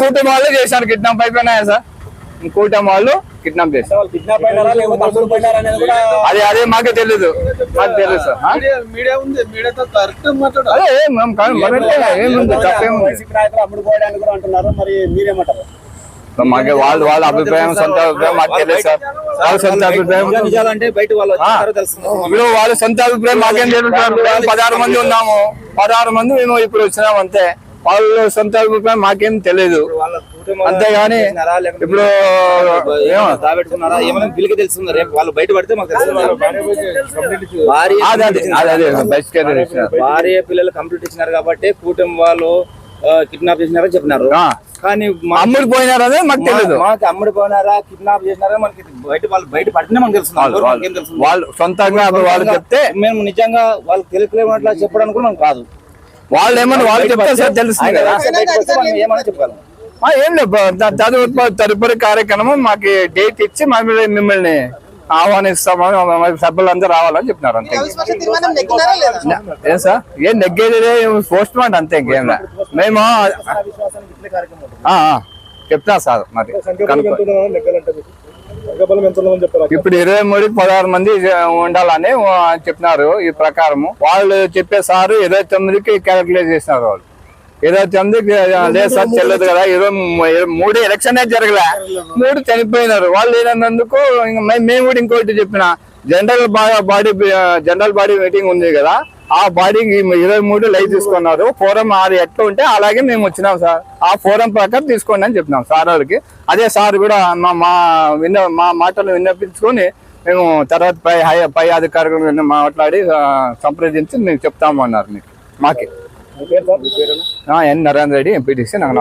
కూటమి వాళ్ళు చేశారు కిడ్నాప్ అయిపోయినాయా సార్? కూటమి వాళ్ళు కిడ్నాప్ చేశారు. అది అదే మాకే తెలీదు. మాకు తెలియదు సార్ అదే మేము ఏముంది తప్పేముంది. మాకే వాళ్ళ వాళ్ళ అభిప్రాయం సొంత అభిప్రాయం మాకు తెలియదు సార్. వాళ్ళ సొంత అభిప్రాయం. ఇప్పుడు వాళ్ళ సొంత అభిప్రాయం మాకేం తెలుసు పదహారు మంది ఉన్నాము. పదహారు మంది మేము ఇప్పుడు వచ్చినాం అంతే. వాళ్ళ సొంత అభిప్రాయం మాకేం తెలియదు వాళ్ళ కుటుంబం అంతేగాని ఇప్పుడు తెలుస్తుంది? రేపు వాళ్ళు బయట పడితే మాకు భార్య పిల్లలు కంప్లీట్ ఇచ్చినారు కాబట్టి కుటుంబం వాళ్ళు కిడ్నాప్ చేసినారని చెప్పినారు. కానీ మా- అమ్ముడు పోయినారనే మాకు తెలియదు మా- మాకు అమ్ముడు పోయినారా కిడ్నాప్ చేసినారా మనకి బయట వాళ్ళు బయట పడితేనే మనకు తెలుస్తుంది. వాళ్ళు- మనకి ఏం తెలుస్తుంది? వాళ్ళు సొంతంగా వాళ్ళు చెప్తే మేము నిజంగా వాళ్ళకి తెలియట్లేమట్లా చెప్పడానికి కూడా మనకు కాదు వాళ్ళు ఏమన్నా వాళ్ళు చెప్తే సార్ తెలుస్తుంది కదా. ఏం లేదు బ- తదుపరి తదుపరి కార్యక్రమం మాకు డేట్ ఇచ్చి మమ్మల్ని మిమ్మల్ని ఆహ్వానిస్తామని మా సభ్యులందరూ రావాలని చెప్పినారు అంతే. ఏం సార్? ఏం నెగ్గేది పోస్ట్ మార్ట్ అంతే ఇంకేం. మేము చెప్తా సార్ మరి. కనుక్కో. ఇప్పుడు ఇరవై మూడు పదహారు మంది ఉండాలని చెప్పినారు ఈ ప్రకారము. వాళ్ళు చెప్పే సారు ఇరవై తొమ్మిదికి క్యాలిక్యులేట్ చేసినారు వాళ్ళు. ఇరవై తొమ్మిదికి లేదు సార్ చెల్లదు కదా ఇరవై మూడు ఎలక్షన్ జరగలే. మూడు చనిపోయినారు. వాళ్ళు లేనందుకు మేము కూడా ఇంకోటి చెప్పిన. General body general body meeting ఉంది కదా ఆ బాడీకి ఇరవై మూడు లైవ్ తీసుకున్నారు. ఫోరం అది ఎట్లా ఉంటే అలాగే మేము వచ్చినాం సార్. ఆ ఫోరం ప్రకారం తీసుకోండి అని చెప్పినాం సార్ వాళ్ళకి. అదే సార్ కూడా మా మా విన్న మా మాటలు విన్నపించుకొని మేము తర్వాత పై హై పై అధికారులు మాట్లాడి సంప్రదించి మేము చెప్తాము అన్నారు మీకు. మాకి. ఎన్ నరేంద్ర రెడ్డి ఎంపీటీసీ నాకు